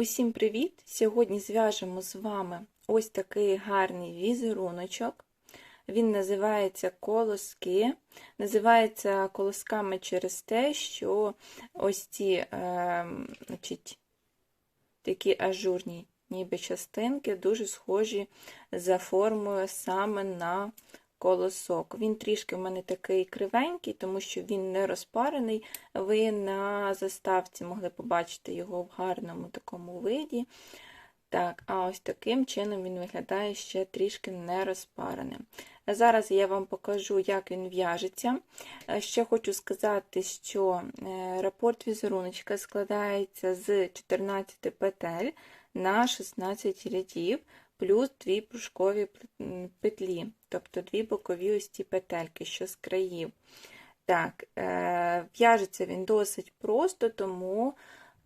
Усім привіт! Сьогодні зв'яжемо з вами ось такий гарний візеруночок. Він називається колоски. Називається колосками через те, що ось ці е, значить, такі ажурні ніби частинки дуже схожі за формою саме на колосок. Він трішки в мене такий кривенький, тому що він не розпарений. Ви на заставці могли побачити його в гарному такому виді. Так, а ось таким чином він виглядає ще трішки не розпареним. Зараз я вам покажу, як він в'яжеться. Ще хочу сказати, що е, рапорт візеруночка складається з 14 петель на 16 рядів плюс дві пружкові петлі, тобто дві бокові ось ці петельки, що з країв. Так, е, в'яжеться він досить просто, тому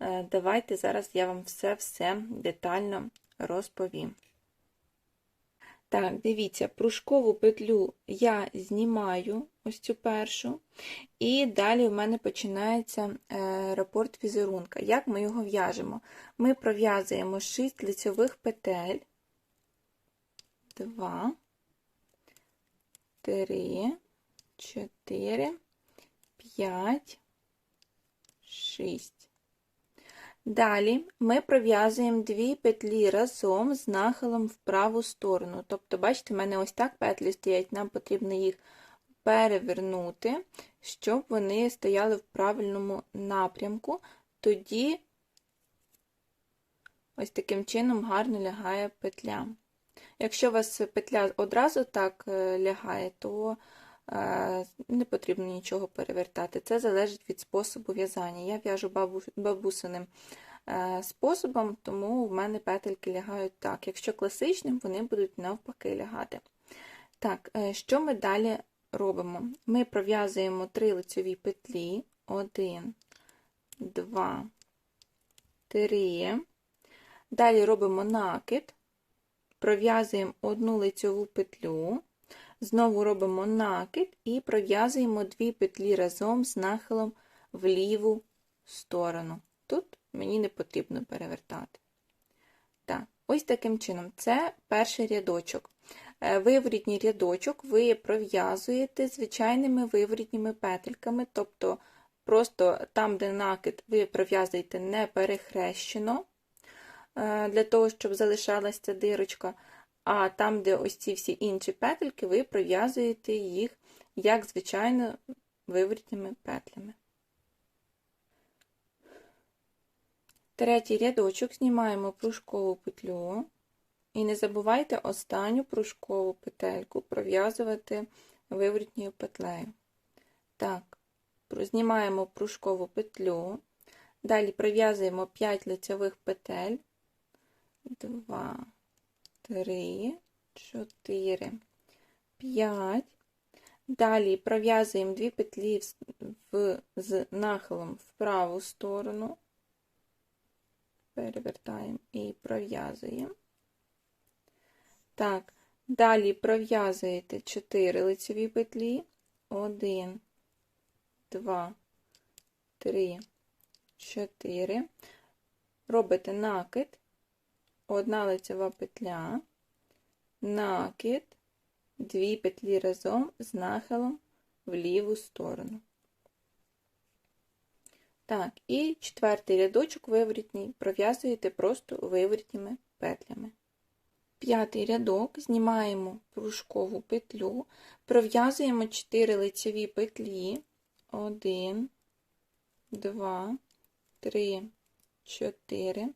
е, давайте зараз я вам все-все детально розповім. Так, дивіться, пружкову петлю я знімаю ось цю першу, і далі в мене починається е, рапорт візерунка. Як ми його в'яжемо? Ми пров'язуємо 6 лицьових петель, два, три, чотири, п'ять, шість. Далі ми пров'язуємо дві петлі разом з нахилом в праву сторону. Тобто, бачите, в мене ось так петлі стоять, нам потрібно їх перевернути, щоб вони стояли в правильному напрямку. Тоді ось таким чином гарно лягає петля. Якщо у вас петля одразу так е, лягає, то е, не потрібно нічого перевертати. Це залежить від способу в'язання. Я в'яжу бабусиним е, способом, тому в мене петельки лягають так. Якщо класичним, вони будуть навпаки лягати. Так, що ми далі робимо? Ми пров'язуємо три лицеві петлі. Один, два, три. Далі робимо накид пров'язуємо одну лицьову петлю, знову робимо накид і пров'язуємо дві петлі разом з нахилом в ліву сторону. Тут мені не потрібно перевертати. Так, Ось таким чином, це перший рядочок. Е, виворітній рядочок ви пров'язуєте звичайними виворітніми петельками, тобто просто там, де накид, ви пров'язуєте не перехрещено, для того, щоб залишалася дирочка. А там, де ось ці всі інші петельки, ви пров'язуєте їх, як звичайно, виворітніми петлями. Третій рядочок знімаємо пружкову петлю. І не забувайте останню пружкову петельку пров'язувати виворітньою петлею. Так, знімаємо пружкову петлю, далі пров'язуємо 5 лицьових петель два, три, чотири, п'ять. Далі пров'язуємо дві петлі в, з нахилом в праву сторону, перевертаємо і пров'язуємо. Так, далі пров'язуєте 4 лицеві петлі, 1, 2, 3, 4, робите накид, одна лицева петля, накид, дві петлі разом з нахилом в ліву сторону. Так, і четвертий рядочок виворітній пров'язуєте просто виворітніми петлями. П'ятий рядок. Знімаємо пружкову петлю, пров'язуємо 4 лицеві петлі, 1, 2, 3, 4,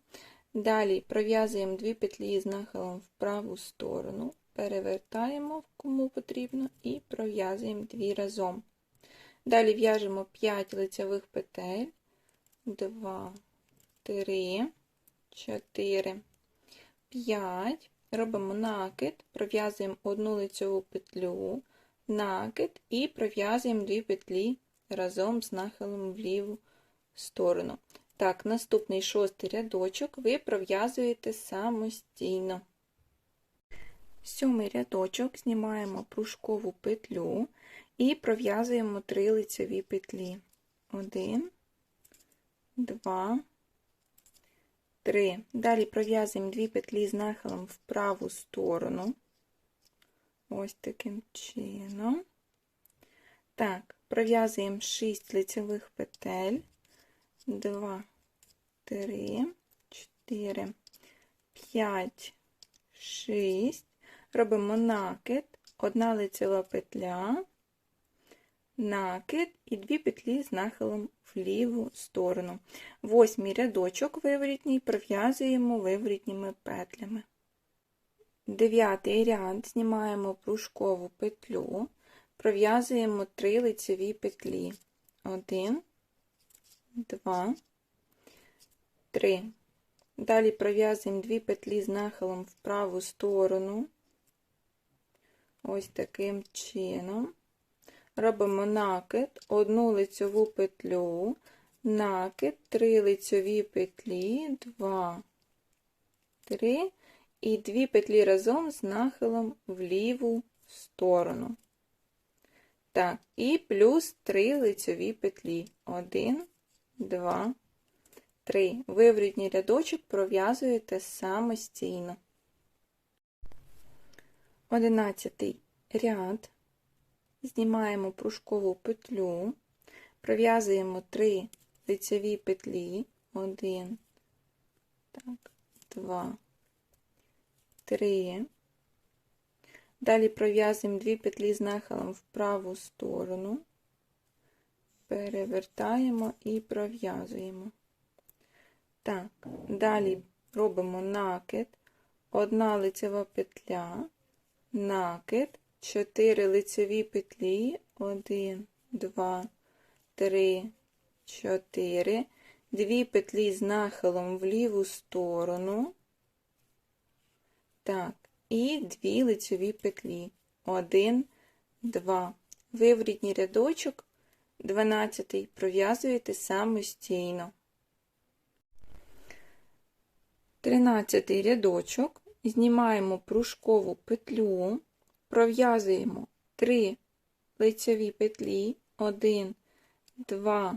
Далі пров'язуємо дві петлі з нахилом в праву сторону, перевертаємо, кому потрібно, і пров'язуємо дві разом. Далі в'яжемо 5 лицевих петель, 2, 3, 4, 5. Робимо накид, пров'язуємо одну лицеву петлю, накид і пров'язуємо дві петлі разом з нахилом в ліву сторону. Так, наступний шостий рядочок ви пров'язуєте самостійно. Сьомий рядочок знімаємо пружкову петлю і пров'язуємо три лицеві петлі. Один, два, 3. Далі пров'язуємо дві петлі з нахилом в праву сторону. Ось таким чином. Так, пров'язуємо 6 лицевих петель. 2, 3, 4, 5, 6. Робимо накид, одна лицева петля, накид і дві петлі з нахилом в ліву сторону. Восьмий рядочок виворітній пров'язуємо виворітніми петлями. Дев'ятий ряд знімаємо пружкову петлю, пров'язуємо три лицеві петлі. Один, два, три. Далі пров'язуємо дві петлі з нахилом в праву сторону. Ось таким чином. Робимо накид, одну лицьову петлю, накид, три лицьові петлі, два, три, і дві петлі разом з нахилом в ліву сторону. Так, і плюс три лицьові петлі. Два, три. Виворітній рядочок пров'язуєте самостійно. Одинадцятий ряд. Знімаємо пружкову петлю, пров'язуємо три лицеві петлі, один, так, два, три. Далі пров'язуємо дві петлі з нахилом в праву сторону, перевертаємо і пров'язуємо. Так, далі робимо накид, одна лицева петля, накид. 4 лицеві петлі, 1, 2, 3, 4, дві петлі з нахилом в ліву сторону, так, і дві лицеві петлі, 1, 2. Виворітній рядочок, 12 пров'язуєте самостійно. 13 рядочок, знімаємо пружкову петлю, пров'язуємо 3 лицеві петлі, 1, 2,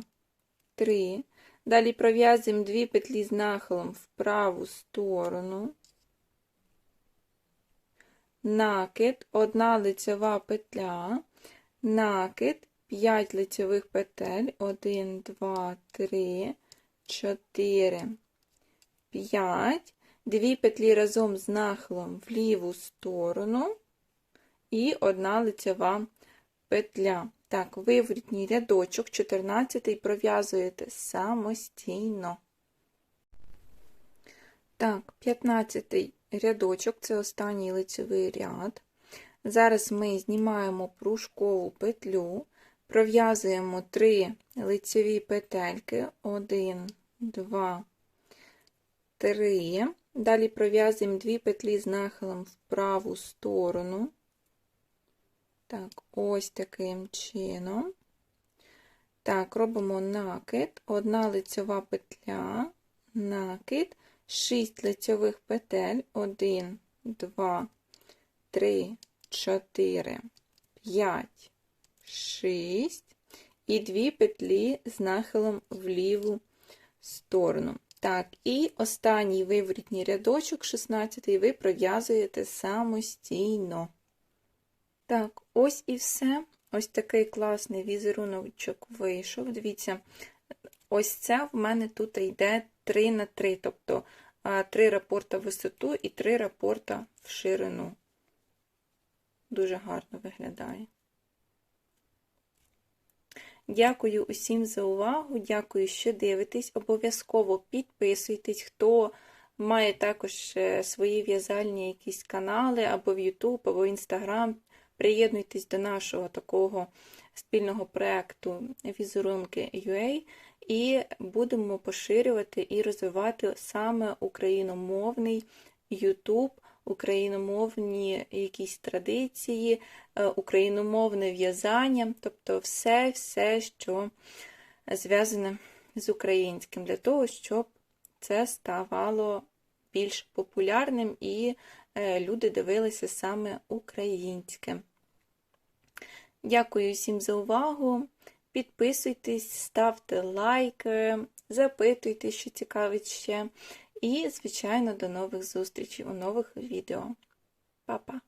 3. Далі пров'язуємо 2 петлі з нахилом в праву сторону, накид, 1 лицева петля, накид, 5 лицевих петель, 1, 2, 3, 4, 5. Дві петлі разом з нахилом в ліву сторону і одна лицева петля. Так, виворітній рядочок, 14 пров'язуєте самостійно. Так, 15 рядочок це останній лицевий ряд. Зараз ми знімаємо пружкову петлю, пров'язуємо 3 лицеві петельки, 1, 2, 3. Далі пров'язуємо 2 петлі з нахилом в праву сторону. Так, ось таким чином. Так, робимо накид, одна лицьова петля, накид, 6 лицьових петель, 1, 2, 3, 4, 5, 6 і 2 петлі з нахилом в ліву сторону. Так, і останній виворітній рядочок, 16 ви пров'язуєте самостійно. Так, ось і все. Ось такий класний візеруночок вийшов. Дивіться, ось це в мене тут йде 3 на 3, тобто 3 рапорта в висоту і 3 рапорта в ширину. Дуже гарно виглядає. Дякую усім за увагу. Дякую, що дивитесь. Обов'язково підписуйтесь, хто має також е, свої в'язальні якісь канали або в YouTube, або в Instagram. Приєднуйтесь до нашого такого спільного проєкту візерунки UA і будемо поширювати і розвивати саме україномовний YouTube, україномовні якісь традиції, е, україномовне в'язання, тобто все, все, що зв'язане з українським, для того, щоб це ставало більш популярним і е, люди дивилися саме українське. Дякую всім за увагу. Підписуйтесь, ставте лайки, запитуйте, що цікавить ще. І, звичайно, до нових зустрічей у нових відео. Па-па!